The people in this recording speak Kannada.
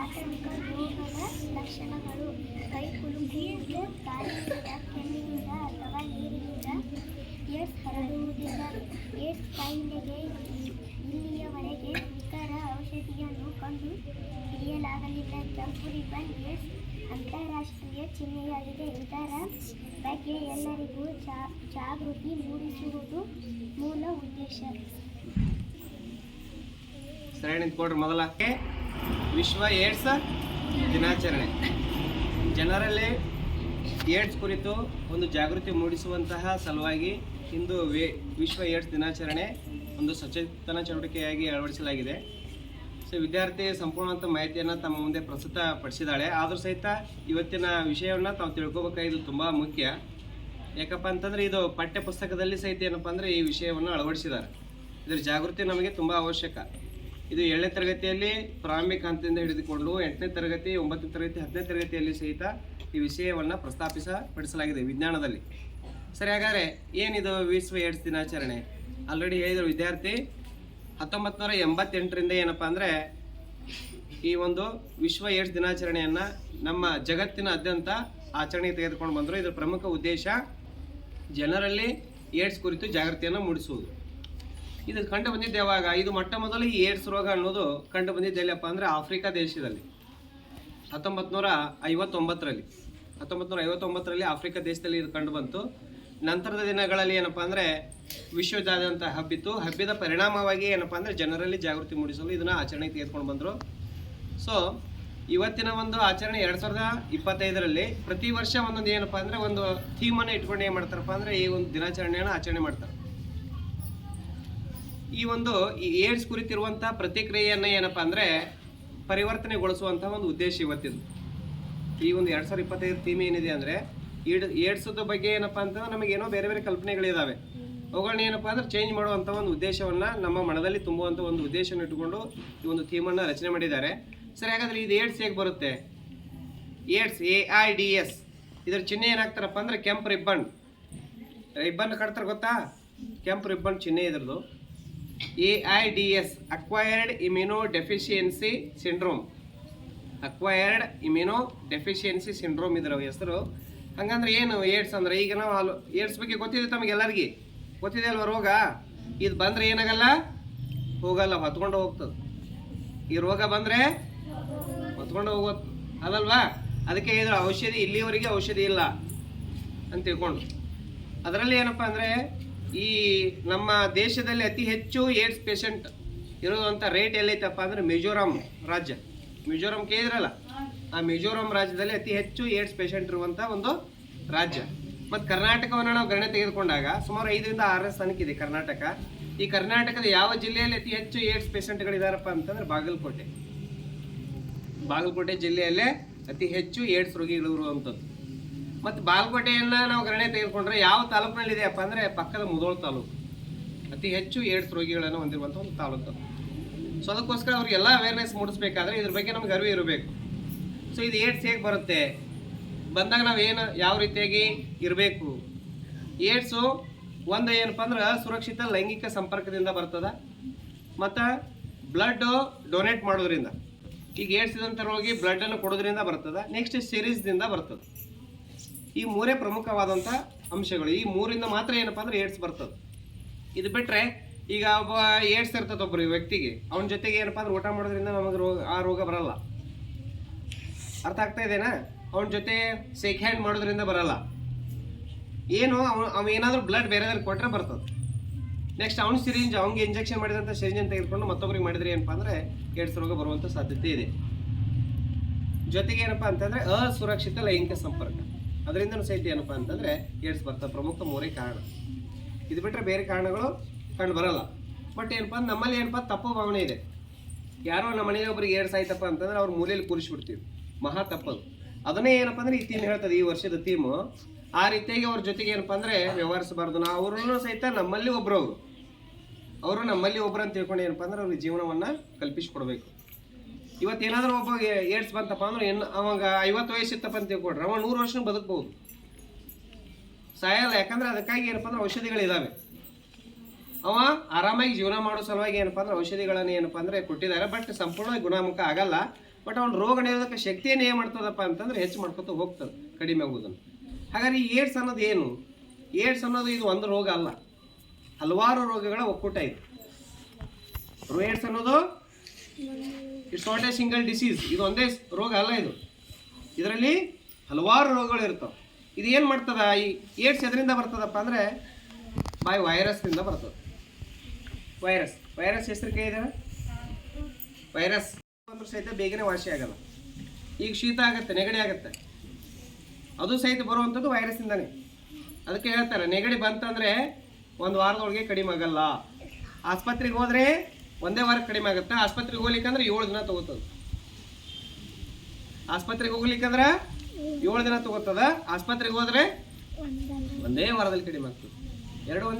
ಪ್ರಾಥಮಿಕ ರೋಗದ ಲಕ್ಷಣಗಳು ಕೈ ಕುಲುಕುವುದು ಕಾಲಿನಿಂದ ಕೆಮ್ಮಿನಿಂದ ಅಥವಾ ನೀರಿನಿಂದ ಏಡ್ಸ್ ಹರಡುವುದಿಲ್ಲ ಏಡ್ಸ್ ಕಾಯಿಲೆಗೆ ಇಲ್ಲಿಯವರೆಗೆ ನಿಖರ ಔಷಧಿಯನ್ನು ಕಂಡು ಹಿಡಿಯಲಾಗಲಿಲ್ಲ ಕೆಂಪು ರಿಬನ್ ಏಡ್ಸ್ ಅಂತಾರಾಷ್ಟ್ರೀಯ ಚಿಹ್ನೆಯಾಗಿದೆ ಇದರ ಬಗ್ಗೆ ಎಲ್ಲರಿಗೂ ಜಾಗೃತಿ ಮೂಡಿಸುವುದು ಮೂಲ ಉದ್ದೇಶ ಸರಿ ನಿಂತ್ಕೊಡ್ರಿ ಮೊದಲ. ವಿಶ್ವ ಏಡ್ಸ್ ದಿನಾಚರಣೆ. ಜನರಲ್ಲಿ ಏಡ್ಸ್ ಕುರಿತು ಒಂದು ಜಾಗೃತಿ ಮೂಡಿಸುವಂತಹ ಸಲುವಾಗಿ ಇಂದು ವಿಶ್ವ ಏಡ್ಸ್ ದಿನಾಚರಣೆ ಒಂದು ಸಚೇತನ ಚಟುವಟಿಕೆಯಾಗಿ ಅಳವಡಿಸಲಾಗಿದೆ. ಸೊ, ವಿದ್ಯಾರ್ಥಿ ಸಂಪೂರ್ಣವಂತ ಮಾಹಿತಿಯನ್ನು ತಮ್ಮ ಮುಂದೆ ಪ್ರಸ್ತುತ ಪಡಿಸಿದ್ದಾಳೆ ಆದರೂ ಸಹಿತ ಇವತ್ತಿನ ವಿಷಯವನ್ನು ತಾವು ತಿಳ್ಕೊಬೇಕಾಗಿದ್ದು ತುಂಬ ಮುಖ್ಯ. ಯಾಕಪ್ಪ ಅಂತಂದರೆ ಇದು ಪಠ್ಯ ಪುಸ್ತಕದಲ್ಲಿ ಸಹಿತ ಏನಪ್ಪ ಅಂದರೆ ಈ ವಿಷಯವನ್ನು ಅಳವಡಿಸಿದ್ದಾರೆ. ಇದರ ಜಾಗೃತಿ ನಮಗೆ ತುಂಬ ಅವಶ್ಯಕ. ಇದು ಏಳನೇ ತರಗತಿಯಲ್ಲಿ ಪ್ರಾರಂಭಿಕ ಹಂತದಿಂದ ಹಿಡಿದುಕೊಂಡು ಎಂಟನೇ ತರಗತಿ, ಒಂಬತ್ತನೇ ತರಗತಿ, ಹತ್ತನೇ ತರಗತಿಯಲ್ಲಿ ಸಹಿತ ಈ ವಿಷಯವನ್ನು ಪ್ರಸ್ತಾಪಿಸ ಪಡಿಸಲಾಗಿದೆ ವಿಜ್ಞಾನದಲ್ಲಿ. ಸರಿ, ಹಾಗಾದರೆ ಏನಿದು ವಿಶ್ವ ಏಡ್ಸ್ ದಿನಾಚರಣೆ? ಆಲ್ರೆಡಿ ಹೇಳಿದ್ರು ವಿದ್ಯಾರ್ಥಿ ಹತ್ತೊಂಬತ್ತು ನೂರ ಎಂಬತ್ತೆಂಟರಿಂದ ಏನಪ್ಪ ಅಂದರೆ ಈ ಒಂದು ವಿಶ್ವ ಏಡ್ಸ್ ದಿನಾಚರಣೆಯನ್ನು ನಮ್ಮ ಜಗತ್ತಿನಾದ್ಯಂತ ಆಚರಣೆಗೆ ತೆಗೆದುಕೊಂಡು ಬಂದರು. ಇದರ ಪ್ರಮುಖ ಉದ್ದೇಶ ಜನರಲ್ಲಿ ಏಡ್ಸ್ ಕುರಿತು ಜಾಗೃತಿಯನ್ನು ಮೂಡಿಸುವುದು. ಇದು ಕಂಡು ಬಂದಿದ್ದು ಯಾವಾಗ? ಇದು ಮೊಟ್ಟ ಮೊದಲು ಈ ಏಡ್ಸ್ ರೋಗ ಅನ್ನೋದು ಕಂಡು ಬಂದಿದ್ದು ಎಲ್ಲಪ್ಪ ಅಂದರೆ ಆಫ್ರಿಕಾ ದೇಶದಲ್ಲಿ. ಹತ್ತೊಂಬತ್ತು ನೂರ ಐವತ್ತೊಂಬತ್ತರಲ್ಲಿ. ಹತ್ತೊಂಬತ್ತು ನೂರ ಐವತ್ತೊಂಬತ್ತರಲ್ಲಿ ಆಫ್ರಿಕಾ ದೇಶದಲ್ಲಿ ಇದು ಕಂಡು ಬಂತು. ನಂತರದ ದಿನಗಳಲ್ಲಿ ಏನಪ್ಪ ಅಂದರೆ ವಿಶ್ವದಾದ್ಯಂತ ಹಬ್ಬಿತ್ತು. ಹಬ್ಬಿದ ಪರಿಣಾಮವಾಗಿ ಏನಪ್ಪ ಅಂದರೆ ಜನರಲ್ಲಿ ಜಾಗೃತಿ ಮೂಡಿಸಲು ಇದನ್ನು ಆಚರಣೆಗೆ ತೆಗೆದುಕೊಂಡು ಬಂದರು. ಸೊ ಇವತ್ತಿನ ಒಂದು ಆಚರಣೆ ಎರಡು ಸಾವಿರದ ಇಪ್ಪತ್ತೈದರಲ್ಲಿ ಪ್ರತಿ ವರ್ಷ ಒಂದೊಂದು ಏನಪ್ಪ ಅಂದರೆ ಒಂದು ಥೀಮನ್ನು ಇಟ್ಕೊಂಡು ಏನು ಮಾಡ್ತಾರಪ್ಪ ಅಂದರೆ ಈ ಒಂದು ದಿನಾಚರಣೆಯನ್ನು ಆಚರಣೆ ಮಾಡ್ತಾರೆ. ಈ ಒಂದು ಈ ಏಡ್ಸ್ ಕುರಿತಿರುವಂಥ ಪ್ರತಿಕ್ರಿಯೆಯನ್ನು ಏನಪ್ಪ ಅಂದರೆ ಪರಿವರ್ತನೆಗೊಳಿಸುವಂಥ ಒಂದು ಉದ್ದೇಶ ಇವತ್ತಿದ್ದು ಈ ಒಂದು ಎರಡು ಸಾವಿರದ ಇಪ್ಪತ್ತೈದು ಥೀಮ್ ಏನಿದೆ ಅಂದರೆ ಈಡ್ ಏಡ್ಸದ ಬಗ್ಗೆ ಏನಪ್ಪ ಅಂತಂದ್ರೆ ನಮಗೇನೋ ಬೇರೆ ಬೇರೆ ಕಲ್ಪನೆಗಳಿದ್ದಾವೆ ಅವುಗಳನ್ನ ಏನಪ್ಪ ಅಂದ್ರೆ ಚೇಂಜ್ ಮಾಡುವಂಥ ಒಂದು ಉದ್ದೇಶವನ್ನು ನಮ್ಮ ಮನದಲ್ಲಿ ತುಂಬುವಂಥ ಒಂದು ಉದ್ದೇಶವನ್ನು ಇಟ್ಟುಕೊಂಡು ಈ ಒಂದು ಥೀಮನ್ನು ರಚನೆ ಮಾಡಿದ್ದಾರೆ. ಸರಿ, ಹಾಗಾದ್ರೆ ಇದು ಏಡ್ಸ್ ಹೇಗೆ ಬರುತ್ತೆ? AIDS A I D S ಇದರ ಚಿಹ್ನೆ ಏನಾಗ್ತಾರಪ್ಪ ಅಂದ್ರೆ ಕೆಂಪು ರಿಬ್ಬನ್. ರಿಬ್ಬನ್ ಕಟ್ತಾರೆ ಗೊತ್ತಾ? ಕೆಂಪು ರಿಬ್ಬನ್ ಚಿಹ್ನೆ ಇದ್ರದ್ದು. S acquired immuno deficiency syndrome acquired immuno deficiency syndrome ಇದರ ಹೆಸರು. ಹಂಗಂದ್ರೆ ಏನು ಏಡ್ಸ್ ಅಂದ್ರೆ ಈಗ ನಾವು ಹಾಲು ಏಡ್ಸ್ ಬಗ್ಗೆ ಗೊತ್ತಿದೆ ತಮಗೆ ಎಲ್ಲರಿಗೆ? ಗೊತ್ತಿದೆ ಅಲ್ವ ರೋಗ? ಇದು ಬಂದ್ರೆ ಏನಾಗಲ್ಲ? ಹೋಗಲ್ಲ, ಹೊತ್ಕೊಂಡು ಹೋಗ್ತದೆ. ಈ ರೋಗ ಬಂದ್ರೆ ಹೊತ್ಕೊಂಡು ಹೋಗೋ, ಅದಲ್ವಾ? ಅದಕ್ಕೆ ಇದ್ರ ಔಷಧಿ, ಇಲ್ಲಿವರೆಗೆ ಔಷಧಿ ಇಲ್ಲ ಅಂತ ತಿಳ್ಕೊಂಡು. ಅದರಲ್ಲಿ ಏನಪ್ಪ ಅಂದರೆ ಈ ನಮ್ಮ ದೇಶದಲ್ಲಿ ಅತಿ ಹೆಚ್ಚು ಏಡ್ಸ್ ಪೇಷಂಟ್ ಇರೋದಂಥ ರೇಟ್ ಎಲ್ಲೈತಪ್ಪ ಅಂದರೆ ಮಿಜೋರಾಂ ರಾಜ್ಯ. ಮಿಜೋರಾಂ ಕೇಳಿದ್ರಲ್ಲ ಆ ಮಿಜೋರಾಂ ರಾಜ್ಯದಲ್ಲಿ ಅತಿ ಹೆಚ್ಚು ಏಡ್ಸ್ ಪೇಷಂಟ್ ಇರುವಂಥ ಒಂದು ರಾಜ್ಯ. ಮತ್ತು ಕರ್ನಾಟಕವನ್ನು ನಾವು ಗಣನೆ ತೆಗೆದುಕೊಂಡಾಗ ಸುಮಾರು ಐದರಿಂದ ಆರನೇ ಸ್ಥಾನಕ್ಕಿದೆ ಕರ್ನಾಟಕ. ಈ ಕರ್ನಾಟಕದ ಯಾವ ಜಿಲ್ಲೆಯಲ್ಲಿ ಅತಿ ಹೆಚ್ಚು ಏಡ್ಸ್ ಪೇಷಂಟ್ಗಳಿದಾರಪ್ಪ ಅಂತಂದ್ರೆ ಬಾಗಲಕೋಟೆ. ಬಾಗಲಕೋಟೆ ಜಿಲ್ಲೆಯಲ್ಲೇ ಅತಿ ಹೆಚ್ಚು ಏಡ್ಸ್ ರೋಗಿಗಳು ಇರುವಂಥದ್ದು ಮತ್ತು ಬಾಲ್ಕೋಟೆಯನ್ನು ನಾವು ಗಣನೆ ತೆಗೆದುಕೊಂಡ್ರೆ ಯಾವ ತಾಲೂಕಿನಲ್ಲಿದೆಯಪ್ಪ ಅಂದರೆ ಪಕ್ಕದ ಮುದೋಳ ತಾಲೂಕು. ಅತಿ ಹೆಚ್ಚು ಏಡ್ಸ್ ರೋಗಿಗಳನ್ನು ಹೊಂದಿರುವಂಥ ಒಂದು ತಾಲೂಕು. ಸೊ ಅದಕ್ಕೋಸ್ಕರ ಅವ್ರಿಗೆಲ್ಲ ಅವೇರ್ನೆಸ್ ಮೂಡಿಸ್ಬೇಕಾದ್ರೆ ಇದ್ರ ಬಗ್ಗೆ ನಮ್ಗೆ ಅರಿವು ಇರಬೇಕು. ಸೊ ಇದು ಏಡ್ಸ್ ಹೇಗೆ ಬರುತ್ತೆ? ಬಂದಾಗ ನಾವು ಏನು ಯಾವ ರೀತಿಯಾಗಿ ಇರಬೇಕು? ಏಡ್ಸು ಒಂದು ಏನಪ್ಪ ಅಂದ್ರೆ ಸುರಕ್ಷಿತ ಲೈಂಗಿಕ ಸಂಪರ್ಕದಿಂದ ಬರ್ತದ. ಮತ್ತು ಬ್ಲಡ್ ಡೊನೇಟ್ ಮಾಡೋದ್ರಿಂದ. ಈಗ ಏಡ್ಸ್ ಇದ್ದಂಥ ರೋಗಿ ಬ್ಲಡ್ಡನ್ನು ಕೊಡೋದ್ರಿಂದ ಬರ್ತದೆ. ನೆಕ್ಸ್ಟ್ ಸಿರೀಸ್ದಿಂದ ಬರ್ತದೆ. ಈ ಮೂರೇ ಪ್ರಮುಖವಾದಂಥ ಅಂಶಗಳು. ಈ ಮೂರಿಂದ ಮಾತ್ರ ಏನಪ್ಪ ಅಂದ್ರೆ ಏಡ್ಸ್ ಬರ್ತದೆ. ಇದು ಬಿಟ್ಟರೆ ಈಗ ಒಬ್ಬ ಏಡ್ಸ್ ಇರ್ತದೆ ಒಬ್ಬರು ವ್ಯಕ್ತಿಗೆ. ಅವನ ಜೊತೆಗೆ ಏನಪ್ಪ ಅಂದ್ರೆ ಊಟ ಮಾಡೋದ್ರಿಂದ ನಮಗೆ ರೋಗ, ಆ ರೋಗ ಬರಲ್ಲ. ಅರ್ಥ ಆಗ್ತಾ ಇದೆನಾ? ಅವನ ಜೊತೆ ಸೇಕ್ ಹ್ಯಾಂಡ್ ಮಾಡೋದ್ರಿಂದ ಬರಲ್ಲ. ಏನು ಅವನು ಅವ ಏನಾದರೂ ಬ್ಲಡ್ ಬೇರೆದವ್ರಿಗೆ ಕೊಟ್ಟರೆ ಬರ್ತದೆ. ನೆಕ್ಸ್ಟ್ ಅವ್ನ ಸಿರಿಂಜ್ ಅವ್ನಿಗೆ ಇಂಜೆಕ್ಷನ್ ಮಾಡಿದಂಥ ಸಿರಿಂಜನ್ನು ತೆಗೆದುಕೊಂಡು ಮತ್ತೊಬ್ಬರಿಗೆ ಮಾಡಿದ್ರೆ ಏನಪ್ಪ ಅಂದರೆ ಏಡ್ಸ್ ರೋಗ ಬರುವಂಥ ಸಾಧ್ಯತೆ ಇದೆ. ಜೊತೆಗೆ ಏನಪ್ಪ ಅಂತಂದರೆ ಅಸುರಕ್ಷಿತ ಲೈಂಗಿಕ ಸಂಪರ್ಕ. ಅದರಿಂದನೂ ಸಹಿತ ಏನಪ್ಪ ಅಂತಂದರೆ ಏಡ್ಸ್ ಬರ್ತದೆ ಪ್ರಮುಖ ಮೂರೇ ಕಾರಣ. ಇದು ಬಿಟ್ಟರೆ ಬೇರೆ ಕಾರಣಗಳು ಕಂಡು ಬರಲ್ಲ. ಬಟ್ ಏನಪ್ಪ, ನಮ್ಮಲ್ಲಿ ಏನಪ್ಪ, ತಪ್ಪು ಭಾವನೆ ಇದೆ. ಯಾರೋ ನಮ್ಮ ಮನೆಯಲ್ಲಿ ಒಬ್ರಿಗೆ ಏಡ್ಸ್ ಆಯ್ತಪ್ಪ ಅಂತಂದ್ರೆ ಅವ್ರ ಮೂಲೆಯಲ್ಲಿ ಕೂರಿಸ್ಬಿಡ್ತೀವಿ. ಮಹಾ ತಪ್ಪದು. ಅದನ್ನೇ ಏನಪ್ಪ ಅಂದ್ರೆ ಈ ಥೀಮ್ ಹೇಳ್ತದೆ, ಈ ವರ್ಷದ ಥೀಮು ಆ ರೀತಿಯಾಗಿ ಅವ್ರ ಜೊತೆಗೆ ಏನಪ್ಪ ಅಂದ್ರೆ ವ್ಯವಹರಿಸಬಾರ್ದು. ನಾವು ಅವ್ರನ್ನೂ ಸಹಿತ ನಮ್ಮಲ್ಲಿ ಒಬ್ರು ಅವರು. ಅವರು ನಮ್ಮಲ್ಲಿ ಒಬ್ರು ಅಂತ ತಿಳ್ಕೊಂಡು ಏನಪ್ಪ ಅಂದ್ರೆ ಅವ್ರಿಗೆ ಜೀವನವನ್ನು ಕಲ್ಪಿಸಿಕೊಡ್ಬೇಕು. ಇವತ್ತೇನಾದ್ರೂ ಒಬ್ಬ ಏಡ್ಸ್ ಬಂತಪ್ಪ ಅಂದ್ರೆ ಏನು ಅವಾಗ ಐವತ್ತು ವಯಸ್ಸು ಇತ್ತಪ್ಪ ಅಂತ ತಿಳ್ಕೊಡ್ರಿ ಅವ ನೂರು ವರ್ಷ ಬದುಕ್ಬೋದು. ಸಾಯಲ್ಲ, ಯಾಕಂದ್ರೆ ಅದಕ್ಕಾಗಿ ಏನಪ್ಪ ಅಂದ್ರೆ ಔಷಧಿಗಳಿದ್ದಾವೆ ಅವ ಆರಾಮಾಗಿ ಜೀವನ ಮಾಡೋ ಸಲುವಾಗಿ ಏನಪ್ಪ ಅಂದ್ರೆ ಔಷಧಿಗಳನ್ನು ಏನಪ್ಪ ಅಂದ್ರೆ ಕೊಟ್ಟಿದ್ದಾರೆ. ಬಟ್ ಸಂಪೂರ್ಣವಾಗಿ ಗುಣಮುಖ ಆಗಲ್ಲ. ಬಟ್ ಅವ್ನ ರೋಗ ನಿರೋಧಕ ಶಕ್ತಿಯನ್ನು ಏನು ಮಾಡ್ತದಪ್ಪ ಅಂತಂದ್ರೆ ಹೆಚ್ಚು ಮಾಡ್ಕೊತ ಹೋಗ್ತದೆ, ಕಡಿಮೆ ಆಗೋದನ್ನು. ಹಾಗಾದ್ರೆ ಈ ಏಡ್ಸ್ ಅನ್ನೋದು ಏನು? ಏಡ್ಸ್ ಅನ್ನೋದು ಇದು ಒಂದು ರೋಗ ಅಲ್ಲ. ಹಲವಾರು ರೋಗಗಳ ಒಕ್ಕೂಟ ಇದು. ಏಡ್ಸ್ ಅನ್ನೋದು it's not a single disease ಇದು ಒಂದೇ ರೋಗ ಅಲ್ಲ ಇದು. ಇದರಲ್ಲಿ ಹಲವಾರು ರೋಗಗಳು ಇರ್ತಾವೆ. ಇದು ಏನು ಮಾಡ್ತದೆ? ಈ ಏಡ್ಸ್ ಎದರಿಂದ ಬರ್ತದಪ್ಪ ಅಂದರೆ ಬೈ ವೈರಸ್ನಿಂದ ಬರ್ತದೆ. ವೈರಸ್ ವೈರಸ್ ಹೆಸರು ಕೈ ಇದೆ? ವೈರಸ್ ಅಂದ್ರೆ ಸಹಿತ ಬೇಗನೆ ವಾಸಿ ಆಗಲ್ಲ. ಈಗ ಶೀತ ಆಗುತ್ತೆ, ನೆಗಡಿ ಆಗುತ್ತೆ. ಅದು ಸಹಿತ ಬರುವಂಥದ್ದು ವೈರಸ್ಸಿಂದನೇ ಅದಕ್ಕೆ ಹೇಳ್ತಾರೆ, ನೆಗಡಿ ಬಂತಂದರೆ ಒಂದು ವಾರದೊಳಗೆ ಕಡಿಮೆ ಆಗಲ್ಲ. ಆಸ್ಪತ್ರೆಗೆ ಹೋದರೆ ಒಂದೇ ವಾರ ಕಡಿಮೆ ಆಗುತ್ತೆ. ಆಸ್ಪತ್ರೆಗೆ ಹೋಗ್ಲಿಕ್ಕಂದ್ರೆ ಏಳು ದಿನ ತಗೋತದ. ಆಸ್ಪತ್ರೆಗೆ ಹೋಗ್ಲಿಕ್ಕಂದ್ರೆ ಏಳು ದಿನ ತಗೋತದ. ಆಸ್ಪತ್ರೆಗೆ ಹೋದ್ರೆ ಒಂದೇ ವಾರದಲ್ಲಿ ಕಡಿಮೆ ಆಗ್ತದೆ. ಎರಡು ಒಂದೇ